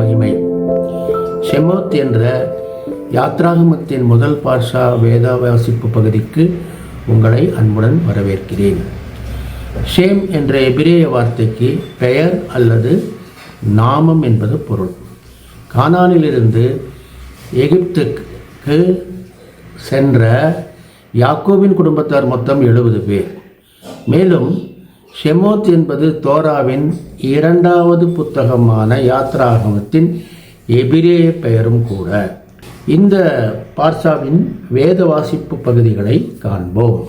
மகிமை. ஷெமோத் என்ற யாத்ராகமத்தின் முதல் பாஷா வேதா வாசிப்பு பகுதிக்கு உங்களை அன்புடன் வரவேற்கிறேன். ஷேம் என்ற எபிரேய வார்த்தைக்கு பெயர் அல்லது நாமம் என்பது பொருள். கானானிலிருந்து எகிப்துக்கு சென்ற யாக்கோவின் குடும்பத்தார் மொத்தம் எழுபது பேர். மேலும் ஷெமோத் என்பது தோராவின் இரண்டாவது புத்தகமான யாத்ராகமத்தின் எபிரேய பெயரும் கூட. இந்த பார்சாவின் வேத வாசிப்பு பகுதிகளை காண்போம்.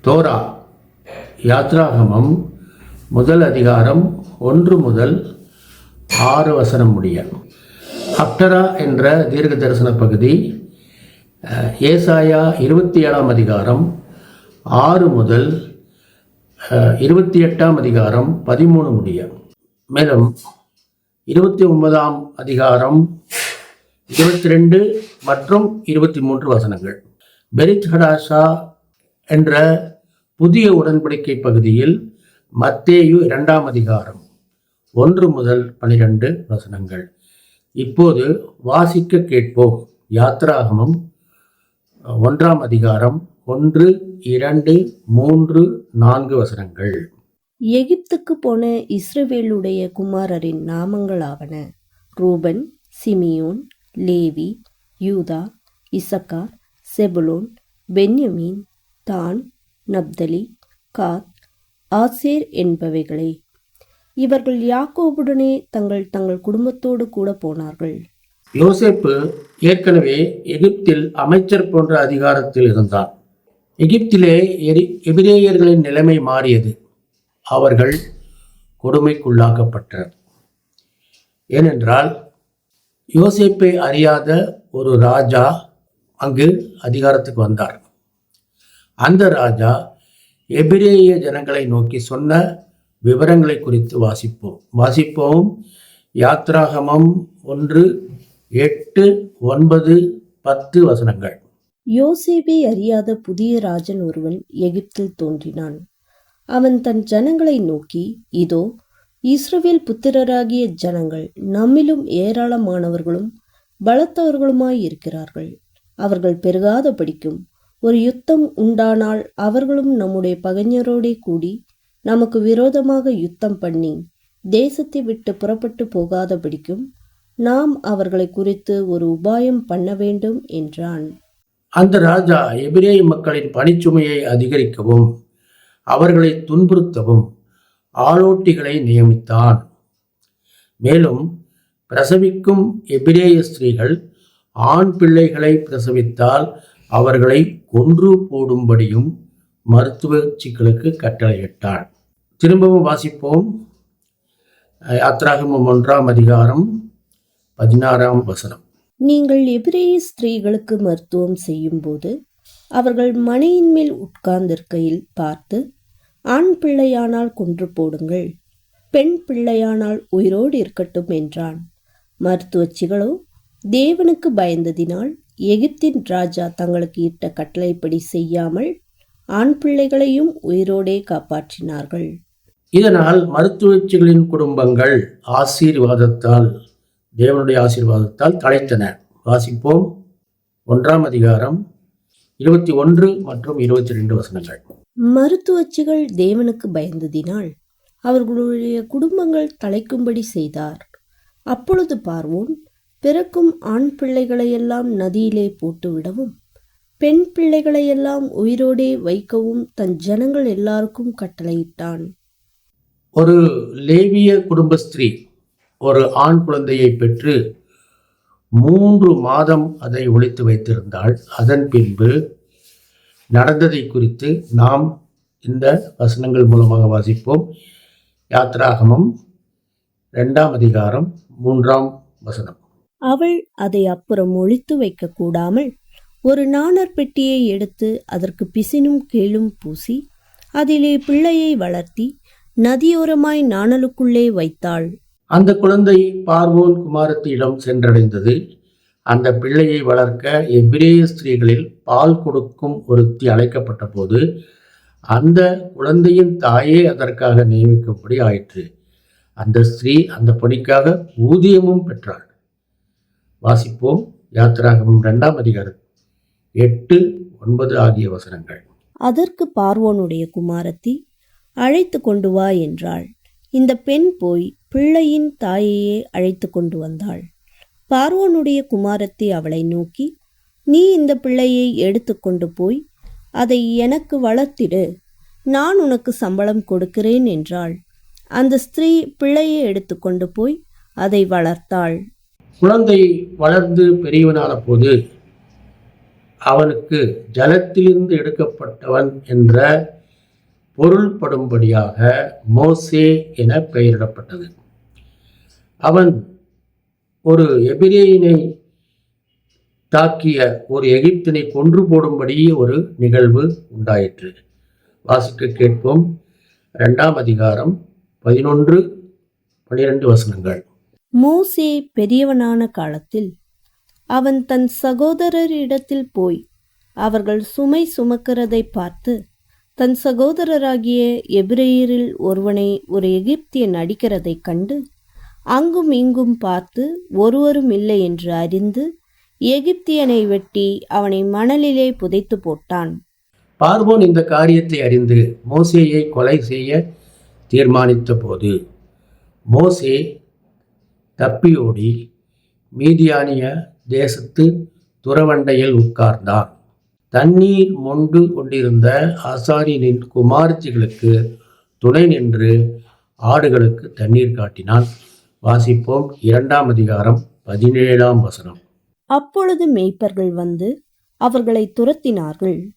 தோரா யாத்ராகமம் முதல் அதிகாரம் ஒன்று முதல் ஆறு வசனம் முடிய. அப்டரா என்ற தீர்க்க தரிசன பகுதி ஏசாயா இருபத்தி ஏழாம் அதிகாரம் ஆறு முதல் இருபத்தி எட்டாம் அதிகாரம் பதிமூணு முடிய. மேலும் இருபத்தி ஒன்பதாம் அதிகாரம் இருபத்தி ரெண்டு மற்றும் இருபத்தி மூன்று வசனங்கள். பெரித் ஹடாஷா என்ற புதிய உடன்படிக்கை பகுதியில் மத்தேயு இரண்டாம் அதிகாரம் ஒன்று முதல் பனிரெண்டு வசனங்கள். இப்போது வாசிக்க கேட்போம் யாத்ராகமம் ஒன்றாம் அதிகாரம் ஒன்று இரண்டு மூன்று நான்கு வசனங்கள். எகிப்துக்கு போன இஸ்ரவேலுடைய குமாரரின் நாமங்களாவன. Reuben Simeon Levi Judah Issachar Zebulun Benjamin Dan Naphtali Gad Asher என்பவைகளே. இவர்கள் யாக்கோபுடனே தங்கள் தங்கள் குடும்பத்தோடு கூட போனார்கள். யோசேப்பு ஏற்கனவே எகிப்தில் அமைச்சர் போன்ற அதிகாரத்தில் இருந்தார் எகிப்திலே எரி- எபிரேயர்களின் நிலைமை மாறியது. அவர்கள் கொடுமைக்குள்ளாக்கப்பட்டனர். ஏனென்றால் யோசிப்பை அறியாத ஒரு ராஜா அங்கு அதிகாரத்துக்கு வந்தார். அந்த ராஜா எபிரேய ஜனங்களை நோக்கி சொன்ன விவரங்களை குறித்து வாசிப்போம். வாசிப்போம். யாத்ராகமம் ஒன்று எட்டு ஒன்பது பத்து வசனங்கள். யோசேப்பை அறியாத புதிய ராஜன் ஒருவன் எகிப்தில் தோன்றினான். அவன் தன் ஜனங்களை நோக்கி இதோ இஸ்ரவேல் புத்திரராகிய ஜனங்கள் நம்மிலும் ஏராளமானவர்களும் பலத்தவர்களுமாய் இருக்கிறார்கள். அவர்கள் பெருகாத படிக்கும் ஒரு யுத்தம் உண்டானால் அவர்களும் நம்முடைய பகைஞரோடே கூடி நமக்கு விரோதமாக யுத்தம் பண்ணி தேசத்தை விட்டு புறப்பட்டு போகாதபடிக்கும் நாம் அவர்களை குறித்து ஒரு உபாயம் பண்ண வேண்டும் என்றான். அந்த ராஜா எபிரேய மக்களின் பணிச்சுமையை அதிகரிக்கவும் அவர்களை துன்புறுத்தவும் ஆளோட்டிகளை நியமித்தான். மேலும் பிரசவிக்கும் எபிரேய ஸ்திரீகள் ஆண் பிள்ளைகளை பிரசவித்தால் அவர்களை கொன்று போடும்படியும் மருத்துவ சிக்கலுக்கு கட்டளையிட்டான் திரும்பவும் வாசிப்போம். யாத்ராகமம் ஒன்றாம் அதிகாரம் பதினாறாம் வசனம். நீங்கள் எபிரேய ஸ்திரீகளுக்கு மருத்துவம் செய்யும்போது அவர்கள் மனையின் மேல் உட்கார்ந்திருக்கையில் பார்த்து ஆண் பிள்ளையானால் கொன்று போடுங்கள் பெண் பிள்ளையானால் உயிரோடு இருக்கட்டும் என்றான். மருத்துவச்சிகளோ தேவனுக்கு பயந்ததினால் எகிப்தின் ராஜா தங்களுக்கு இட்ட கட்டளைப்படி செய்யாமல் ஆண் பிள்ளைகளையும் உயிரோடே காப்பாற்றினார்கள். இதனால் மருத்துவச்சிகளின் குடும்பங்கள் ஆசீர்வாதத்தால் தேவனுடைய ஆசீர்வாதத்தால் தலைத்தன. வாசிப்போம். ஒன்றாம் அதிகாரம் இருபத்தி ஒன்று மற்றும் இருபத்தி ரெண்டு வசனங்கள். மருத்துவச்சிகள் தேவனுக்கு பயந்ததினால் அவர்களுடைய குடும்பங்கள் தலைக்கும்படி செய்தார். அப்பொழுது பார்வோன் பிறக்கும் ஆண் பிள்ளைகளையெல்லாம் நதியிலே போட்டுவிடவும் பெண் பிள்ளைகளையெல்லாம் உயிரோடே வைக்கவும் தன் ஜனங்கள் எல்லாருக்கும் கட்டளையிட்டான். ஒரு லேவிய குடும்ப ஸ்திரீ ஒரு ஆண் குழந்தையை பெற்று மூன்று மாதம் அதை ஒழித்து வைத்திருந்தாள். அதன் பின்பு நடந்ததை குறித்து நாம் இந்த வசனங்கள் மூலமாக வாசிப்போம். யாத்ராகமம் ரெண்டாம் அதிகாரம் மூன்றாம் வசனம். அவள் அதை அப்புறம் ஒழித்து வைக்க கூடாமல் ஒரு நாணர் பெட்டியை எடுத்து அதற்கு பிசினும் கேளும் பூசி அதிலே பிள்ளையை வளர்த்தி நதியோரமாய் நாணலுக்குள்ளே வைத்தாள். அந்த குழந்தை பார்வோன் குமாரத்தியிடம் சென்றடைந்தது. அந்த பிள்ளையை வளர்க்க எபிரேய ஸ்திரீகளில் பால் கொடுக்கும் ஒருத்தி அழைக்கப்பட்ட போது அந்த குழந்தையின் தாயே அதற்காக நியமிக்கும்படி ஆயிற்று. அந்த ஸ்திரீ அந்த பணிக்காக ஊதியமும் பெற்றாள். வாசிப்போம் யாத்திராகமும் இரண்டாம் அதிகாரம் எட்டு ஒன்பது ஆகிய வசனங்கள். அதற்கு பார்வோனுடைய குமாரத்தி அழைத்து கொண்டு வா என்றாள். இந்த பெண் போய் பிள்ளையின் தாயையே அழைத்து கொண்டு வந்தாள். பார்வோனுடைய குமாரத்தி அவளை நோக்கி நீ இந்த பிள்ளையை எடுத்துக்கொண்டு போய் அதை எனக்கு வளர்த்திடு. நான் உனக்கு சம்பளம் கொடுக்கிறேன் என்றாள். அந்த ஸ்திரீ பிள்ளையை எடுத்துக்கொண்டு போய் அதை வளர்த்தாள். குழந்தை வளர்ந்து பெரியவனான போது அவனுக்கு ஜலத்திலிருந்து எடுக்கப்பட்டவன் என்ற பொருள்படும்படியாக மோசே என பெயரிடப்பட்டது. அவன் ஒரு எபிரேயினை தாக்கிய ஒரு எகிப்தினை கொன்று போடும்படி ஒரு நிகழ்வு உண்டாயிற்று. வாசிக்க கேட்போம். ரெண்டாம் அதிகாரம் பதினொன்று பனிரெண்டு வசனங்கள். மோசே பெரியவனான காலத்தில் அவன் தன் சகோதரரிடத்தில் போய் அவர்கள் சுமை சுமக்கிறதை பார்த்து தன் சகோதரராகிய எபிரேயரில் ஒருவனை ஒரு எகிப்தியன் அடிக்கிறதைக் கண்டு அங்கும் இங்கும் பார்த்து ஒருவரும் இல்லை என்று அறிந்து எகிப்தியனை வெட்டி அவனை மணலிலே புதைத்து போட்டான். பார்வோன் இந்த காரியத்தை அறிந்து மோசேயை கொலை செய்ய தீர்மானித்த போது மோசே தப்பியோடி மீதியானிய தேசத்து துறவண்டையில் உட்கார்ந்தான். தண்ணீர் மொண்டு கொண்டிருந்த ஆசாரியனின் குமார்த்திகளுக்கு துணை நின்று ஆடுகளுக்கு தண்ணீர் காட்டினான். வாசிப்போம் இரண்டாம் அதிகாரம் பதினேழாம் வசனம். அப்பொழுது மேய்ப்பர்கள் வந்து அவர்களை துரத்தினார்கள்.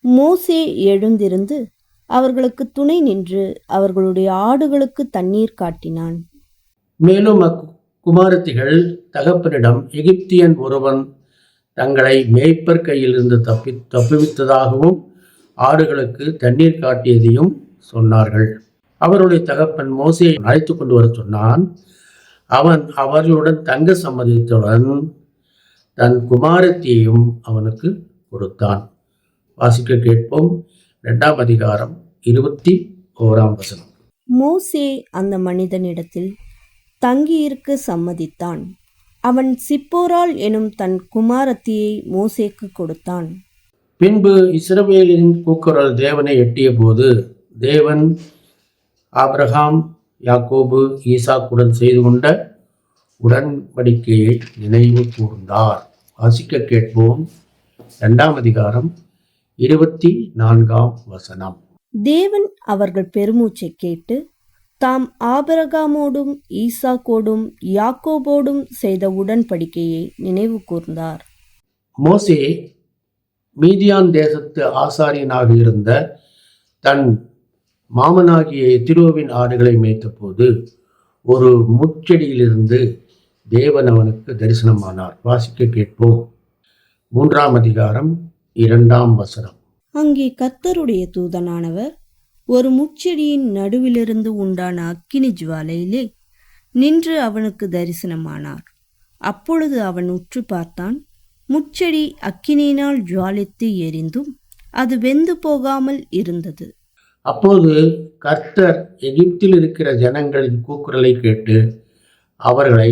மோசே எழுந்திருந்து அவர்களுக்கு துணை நின்று அவர்களுடைய ஆடுகளுக்கு தண்ணீர் காட்டினான். மேலும் அக்குமாரத்திகள் தகப்பனிடம் எகிப்தியன் ஒருவன் தங்களை மேய்ப்பர் கையிலிருந்து தப்பி தப்புவித்ததாகவும் ஆடுகளுக்கு தண்ணீர் காட்டியதையும் சொன்னார்கள். அவருடைய தகப்பன் மோசையை அழைத்து கொண்டு வர சொன்னான். அவன் அவர்களுடன் தங்க சம்மதித்துடன் தன் குமாரத்தியையும் அவனுக்கு கொடுத்தான். வாசிக்க கேட்போம். இரண்டாம் அதிகாரம் இருபத்தி ஓராம் வசனம். மோசே அந்த மனிதனிடத்தில் தங்கியிருக்க சம்மதித்தான். அவன் சிப்போரால் எனும் தன் குமாரத்தியை மோசேக்கு கொடுத்தான். பின்பு இஸ்ரவேலின் கூக்குரல் தேவனை எட்டிய போது தேவன் ஆபிரகாம் யாக்கோபு ஈசாக்குடன் செய்து கொண்ட உடன்படிக்கையை நினைவு கூர்ந்தார். வாசிக்க கேட்போம். இரண்டாம் அதிகாரம் இருபத்தி நான்காம் வசனம். தேவன் அவர்கள் பெருமூச்சை கேட்டு தாம் ஆபிரகாமோடும் ஈசாக்கோடும் யாக்கோபோடும் செய்த உடன்படிக்கையை நினைவு கூர்ந்தார். மோசே மீதியான் தேசத்து ஆசாரியனாக இருந்த தன் மாமனாகிய எத்திரோவின் ஆடுகளை மேய்த்தபோது ஒரு முட்செடியிலிருந்து தேவன் அவனுக்கு தரிசனமானார். வாசிக்க கேட்போம். மூன்றாம் அதிகாரம் இரண்டாம் வசனம். அங்கே கர்த்தருடைய தூதனானவர் ஒரு முச்செடியின் நடுவிலிருந்து உண்டான அக்கினி ஜுவாலையிலே நின்று அவனுக்கு தரிசனமானார். அப்பொழுது அவன் உற்று பார்த்தான் முச்செடி அக்கினியினால் ஜுவாலித்து எரிந்தும் அது வெந்து போகாமல் இருந்தது. அப்போது கர்த்தர் எகிப்தில் இருக்கிற ஜனங்களின் கூக்குரலை கேட்டு அவர்களை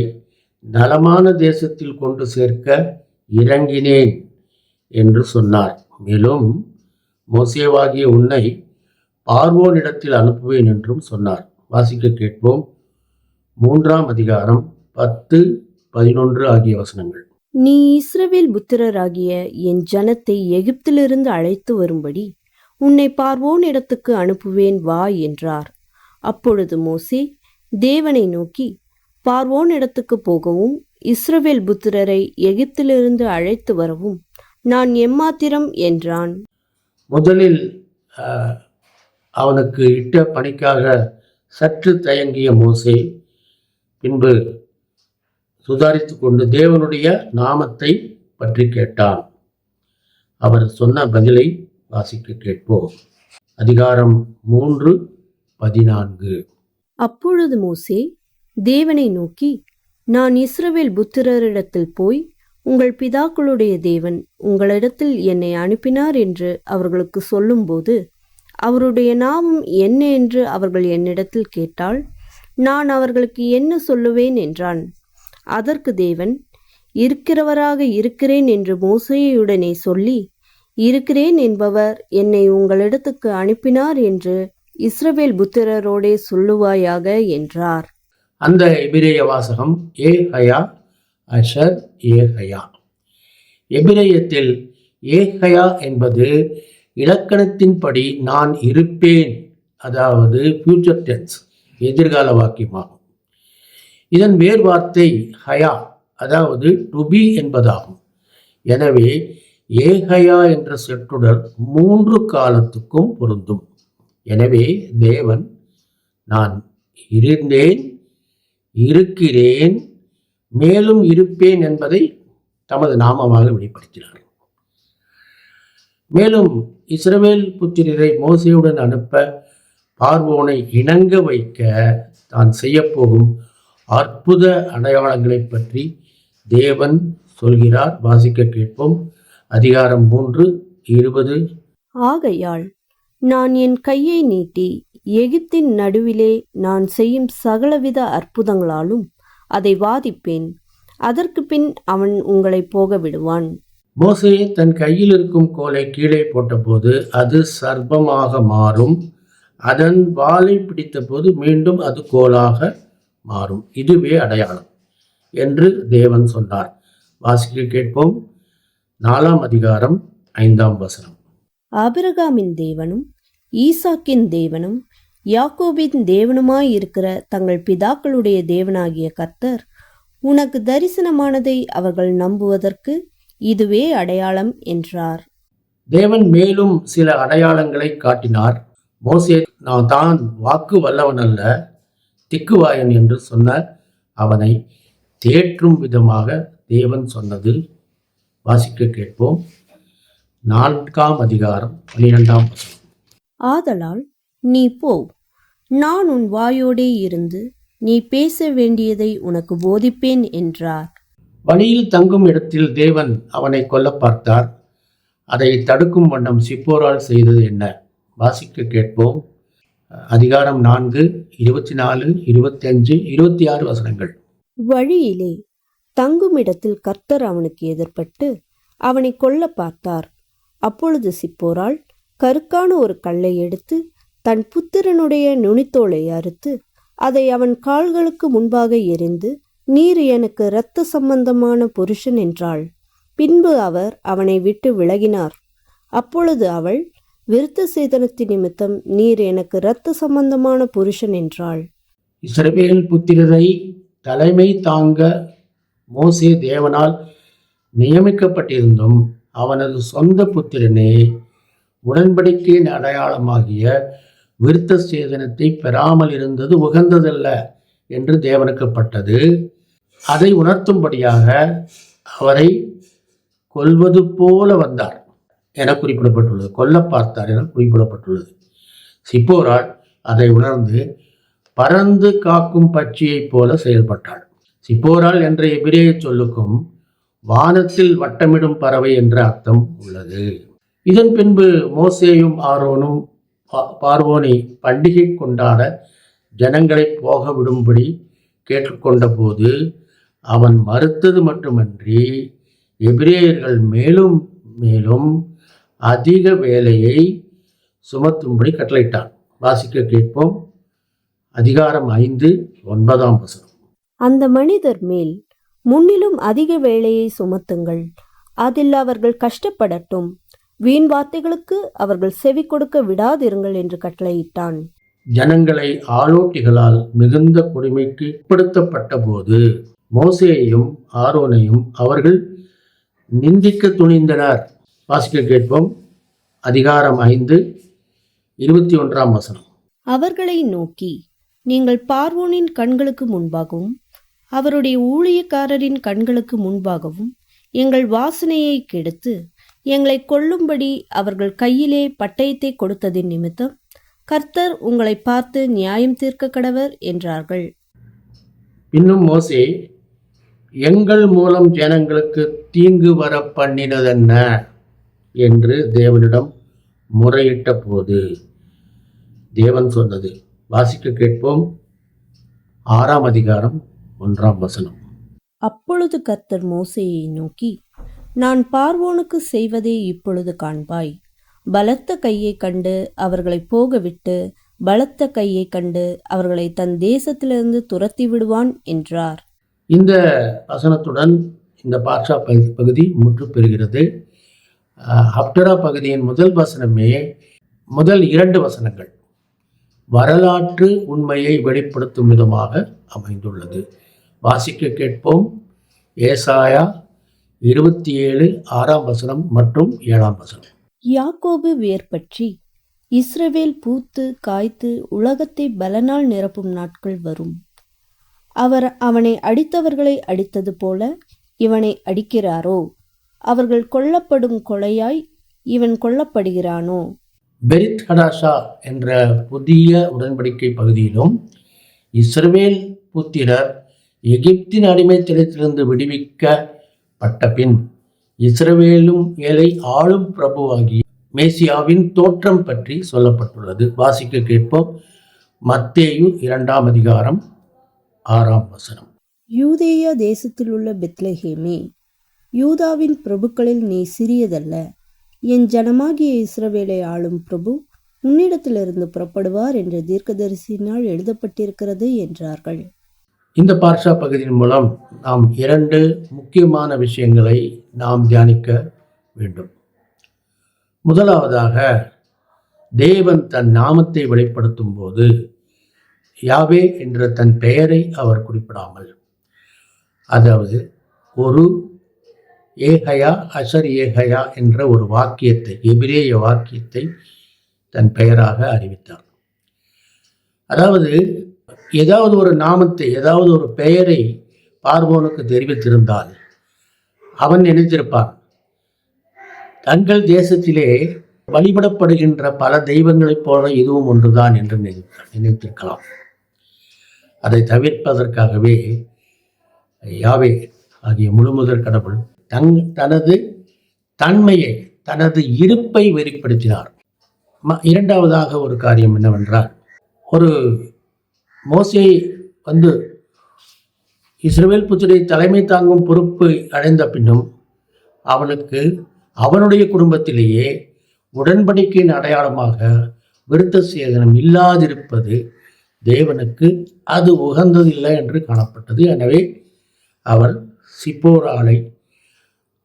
நலமான தேசத்தில் கொண்டு சேர்க்க இறங்கினேன் என்று சொன்னார். மேலும் மோசேவாகிய உன்னை பார்வோனிடத்தில் அனுப்புவேன் என்றும் சொன்னார். வாசிக்க கேட்போம். மூன்றாம் அதிகாரம் பத்து பதினொன்று ஆகிய வசனங்கள். நீ இஸ்ரவேல் புத்திரராகிய என் ஜனத்தை எகிப்திலிருந்து அழைத்து வரும்படி உன்னை பார்வோன் இடத்துக்கு அனுப்புவேன் வா என்றார். அப்பொழுது மோசே தேவனை நோக்கி பார்வோன் இடத்துக்கு போகவும் இஸ்ரவேல் புத்திரரை எகிப்திலிருந்து அழைத்து வரவும் நான் எம்மாத்திரம் என்றான். முதலில் அவனுக்கு இட்ட பணிக்காக சற்று தயங்கிய மோசே பின்பு சுதாரித்து கொண்டு தேவனுடைய நாமத்தை பற்றி கேட்டான். அவர் சொன்ன பதிலை வாசிக்க கேட்போம். அதிகாரம் மூன்று பதினான்கு. அப்பொழுது மோசே தேவனை நோக்கி நான் இஸ்ரவேல் புத்திரரிடத்தில் போய் உங்கள் பிதாக்களுடைய தேவன் உங்களிடத்தில் என்னை அனுப்பினார் என்று அவர்களுக்கு சொல்லும்போது அவருடைய நாமம் என்ன என்று அவர்கள் என்னிடத்தில் கேட்டால் நான் அவர்களுக்கு என்ன சொல்லுவேன் என்றான். அதற்கு தேவன் இருக்கிறவராக இருக்கிறேன் என்று மோசையுடனே சொல்லி இருக்கிறேன் என்பவர் என்னை உங்களிடத்துக்கு அனுப்பினார் என்று இஸ்ரவேல் புத்திரரோடே சொல்லுவாயாக என்றார். அந்த எபிரேய வாசகம் ஏ ஹயா அஷர் ஏ ஹயா எபிரேயத்தில் ஏ ஹயா என்பது இலக்கணத்தின்படி நான் இருப்பேன். அதாவது ஃபியூச்சர் டென்ஸ் எதிர்கால வாக்கியமாகும். இதன் வேர் வார்த்தை ஹயா அதாவது டு பி என்பதாகும். எனவே ஏஹயா என்ற சொற்றொடர் மூன்று காலத்துக்கும் பொருந்தும். எனவே தேவன் நான் இருந்தேன் இருக்கிறேன் மேலும் இருப்பேன் என்பதை தமது நாமமாக வெளிப்படுத்தினார். மேலும் இஸ்ரவேல் புத்திரரை மோசையுடன் அனுப்ப பார்வோனை இணங்க வைக்க தான் செய்யப்போகும் அற்புத அடையாளங்களைப் பற்றி தேவன் சொல்கிறார். வாசிக்க கேட்போம். அதிகாரம் மூன்று இருபது. ஆகையால் நான் என் கையை நீட்டி எகிப்தின் நடுவிலே நான் செய்யும் சகலவித அற்புதங்களாலும் அதை வாதிப்பேன். அதற்கு பின் அவன் உங்களை போக விடுவான் மோசே தன் கையில் இருக்கும் கோலை கீழே போட்டபோது அது சர்ப்பமாக மாறும். அதன் வாளை பிடித்தபோது மீண்டும் அது கோலாக மாறும். இதுவே அடையாளம் என்று தேவன் சொன்னார். வாசிக்க கேட்போம். நாலாம் அதிகாரம் ஐந்தாம் வசனம். ஆபிரகாமின் தேவனும் ஈசாக்கின் தேவனும் யாக்கோபின் தேவனுமாயிருக்கிற தங்கள் பிதாக்களுடைய தேவனாகிய கர்த்தர் உனக்கு தரிசனமானதை அவர்கள் நம்புவதற்கு இதுவே அடையாளம் என்றார். தேவன் மேலும் சில அடையாளங்களை காட்டினார். மோசே நான் தான் வாக்கு வல்லவன் அல்ல திக்குவாயன் என்று சொன்ன அவனை தேற்றும் விதமாக தேவன் சொன்னது. வாசிக்க கேட்போம். நான்காம் அதிகாரம் பனிரெண்டாம் ஆதலால் நீ போ. நான் உன் வாயோடே இருந்து நீ பேச வேண்டியதை உனக்கு போதிப்பேன் என்றார். வழியில் தங்கும் இடத்தில் தேவன் அவனை கொல்ல பார்த்தார். அதை தடுக்கும் வண்ணம் சிப்போரால் செய்தது என்ன? வாசிக்க கேட்போம். அதிகாரம் நான்கு இருபத்தி நாலு இருபத்தஞ்சு இருபத்தி ஆறு வசனங்கள். வழியிலே தங்குமிடத்தில் கர்த்தர் அவனுக்கு எதிர்பட்டு அவனை கொல்ல பார்த்தார். அப்பொழுது சிப்போரால் கருக்கான ஒரு கல்லை எடுத்து தன் புத்திரனுடைய நுனித்தோலை அறுத்து அதை அவன் கால்களுக்கு முன்பாக எறிந்து நீர் எனக்கு இரத்த சம்பந்தமான புருஷன் என்றாள். பின்பு அவர் அவனை விட்டு விலகினார். அப்பொழுது அவள் விருத்த சேதனத்து நிமித்தம் நீர் எனக்கு இரத்த சம்பந்தமான புருஷன் என்றாள். இஸ்ரவேல் புத்திரரை தலைமை தாங்க மோசே தேவனால் நியமிக்கப்பட்டிருந்தும் அவனது சொந்த புத்திரனே உடன்படிக்கையின் அடையாளமாகிய விருத்த சேதனத்தை பெறாமல் இருந்தது உகந்ததல்ல என்று தேவனுக்கப்பட்டது அதை உணர்த்தும்படியாக அவரை கொல்வது போல வந்தார் என குறிப்பிடப்பட்டுள்ளது. கொல்ல பார்த்தார் என குறிப்பிடப்பட்டுள்ளது. சிப்போரால் அதை உணர்ந்து பறந்து காக்கும் பட்சியைப் போல செயல்பட்டாள். சிப்போரால் என்ற எபிரேய சொல்லுக்கும் வானத்தில் வட்டமிடும் பறவை என்ற அர்த்தம் உள்ளது. இதன் பின்பு மோசேயும் ஆரோனும் பா- பார்வோனை பண்டிகை கொண்டாட ஜனங்களை போக விடும்படி கேட்டுக்கொண்ட போது அவன் மறுத்தது மட்டுமன்றி எபிரேயர்கள் மேலும் மேலும் அதிக வேலையை சுமத்தும்படி கட்டளையிட்டான். வாசிக்க கேட்போம். அதிகாரம் ஐந்து ஒன்பதாம் வசனம். அந்த மனிதர் மேல் முன்னிலும் அதிக வேலையை சுமத்துங்கள். அதில் அவர்கள் கஷ்டப்படட்டும். வீண் வார்த்தைகளுக்கு அவர்கள் செவி கொடுக்க விடாதிருங்கள் என்று கட்டளையிட்டான். ஜனங்களை ஆளோட்டிகளால் மிகுந்த கொடுமைக்கு உட்படுத்தப்பட்ட போது மோசேயையும் ஆரோனையும் அவர்கள் நிந்திக்க துணிந்தனர். வாசிக்க கேட்போம். அதிகாரம் ஐந்து இருபத்தி ஒன்றாம் வசனம். அவர்களை நோக்கி நீங்கள் பார்வோனின் கண்களுக்கு முன்பாகவும் அவருடைய ஊழியக்காரரின் கண்களுக்கு முன்பாகவும் எங்கள் வாசனையை கெடுத்து எங்களை கொல்லும்படி அவர்கள் கையிலே பட்டயத்தை கொடுத்ததின் நிமித்தம் கர்த்தர் உங்களை பார்த்து நியாயம் தீர்க்க கடவர் என்றார்கள். இன்னும் மோசே எங்கள் மூலம் ஜனங்களுக்கு தீங்கு வர பண்ணினதென்ன? என்று தேவனிடம் முறையிட்ட போது தேவன் சொன்னது. வாசிக்க கேட்போம். ஆறாம் அதிகாரம் ஒன்றாம் வசனம். அப்பொழுது கர்த்தர் மோசையை நோக்கி நான் பார்வோனுக்கு செய்வதே இப்பொழுது காண்பாய். பலத்த கையை கண்டு அவர்களை போகவிட்டு பலத்த கையை கண்டு அவர்களை தன் தேசத்திலிருந்து துரத்தி விடுவான் என்றார். இந்த வசனத்துடன் இந்த பாட்ஷா பகுதி முற்று பெறுகிறது. ஹப்டரா பகுதியின் முதல் வசனமே முதல் இரண்டு வசனங்கள். வரலாற்று உண்மையை வெளிப்படுத்தும் விதமாக அமைந்துள்ளது. வாசிக்க கேட்போம். ஏசாயா இருபத்தி ஏழு ஆறாம் வசனம் மற்றும் ஏழாம் வசனம். யாக்கோபு வேர் பற்றி இஸ்ரவேல் பூத்து காய்த்து உலகத்தை பலனால் நிரப்பும் நாட்கள் வரும். அவர் அவனை அடித்தவர்களை அடித்தது போல இவனை அடிக்கிறாரோ? அவர்கள் கொல்லப்படும் கொலையாய் இவன் கொல்லப்படுகிறானோ? பெரித் ஹடாஷா என்ற புதிய உடன்படிக்கை பகுதியிலும் இஸ்ரவேல் புத்திரர் எகிப்தின் அடிமைத்தனத்திலிருந்து விடுவிக்கப்பட்ட பின் இஸ்ரவேலும் ஏழை ஆளும் பிரபுவாகி மேசியாவின் தோற்றம் பற்றி சொல்லப்பட்டுள்ளது. வாசிக்க கேட்போம். மத்தேயு இரண்டாம் அதிகாரம் ஆறாம் வசனம். யூதேயா தேசத்தில் உள்ள பெத்லஹேமே யூதாவின் பிரபுக்களில் நீ சிறியதல்ல. என் ஜனமாகிய இஸ்ரவேலை ஆளும் பிரபு உன்னிடத்திலிருந்து புறப்படுவார் என்ற தீர்க்கதரிசியினால் எழுதப்பட்டிருக்கிறது என்றார்கள். இந்த பார்ஷா பகுதியின் மூலம் நாம் இரண்டு முக்கியமான விஷயங்களை நாம் தியானிக்க வேண்டும். முதலாவதாக தேவன் தன் நாமத்தை வெளிப்படுத்தும் போது யாவே என்ற தன் பெயரை அவர் குறிப்பிடாமல் அதாவது ஒரு ஏகயா அசர் ஏகயா என்ற ஒரு வாக்கியத்தை எபிரேய வாக்கியத்தை தன் பெயராக அறிவித்தார். அதாவது ஏதாவது ஒரு நாமத்தை ஏதாவது ஒரு பெயரை பார்வோனுக்கு தெரிவித்திருந்தால் அவன் நினைத்திருப்பான் தங்கள் தேசத்திலே வழிபடப்படுகின்ற பல தெய்வங்களைப் போல இதுவும் ஒன்றுதான் என்று நினைத்திருக்கலாம். அதை தவிர்ப்பதற்காகவே யாவே ஆகிய முழுமுதற் கடவுள் தங் தனது தன்மையை தனது இருப்பை வெளிப்படுத்தினார். இரண்டாவதாக ஒரு காரியம் என்னவென்றால் ஒரு மோசை வந்து இஸ்ரேல் புத்திரை தலைமை தாங்கும் பொறுப்பு அடைந்த பின்னும் அவனுக்கு அவனுடைய குடும்பத்திலேயே உடன்படிக்கையின் அடையாளமாக விருத்த சேதனம் இல்லாதிருப்பது தேவனுக்கு அது உகந்ததில்லை என்று காணப்பட்டது. எனவே அவர் சிப்போராலை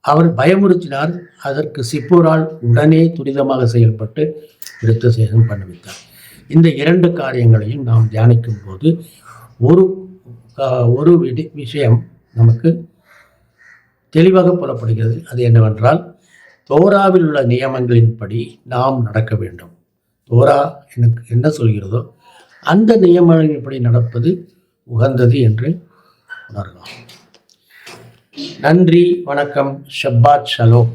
அவர் பயமுறுத்தினார். அதற்கு சிப்போரால் உடனே துரிதமாக செயல்பட்டு விருத்த சேதனம் பண்ணுவித்தார் இந்த இரண்டு காரியங்களையும் நாம் தியானிக்கும் போது ஒரு ஒரு விடி விஷயம் நமக்கு தெளிவாக புலப்படுகிறது. அது என்னவென்றால் தோராவில் உள்ள நியமங்களின்படி நாம் நடக்க வேண்டும். தோரா எனக்கு என்ன சொல்கிறதோ அந்த நியமனப்படி நடப்பது? உகந்தது என்று உணரலாம். நன்றி வணக்கம். ஷப்பாத் ஷலோ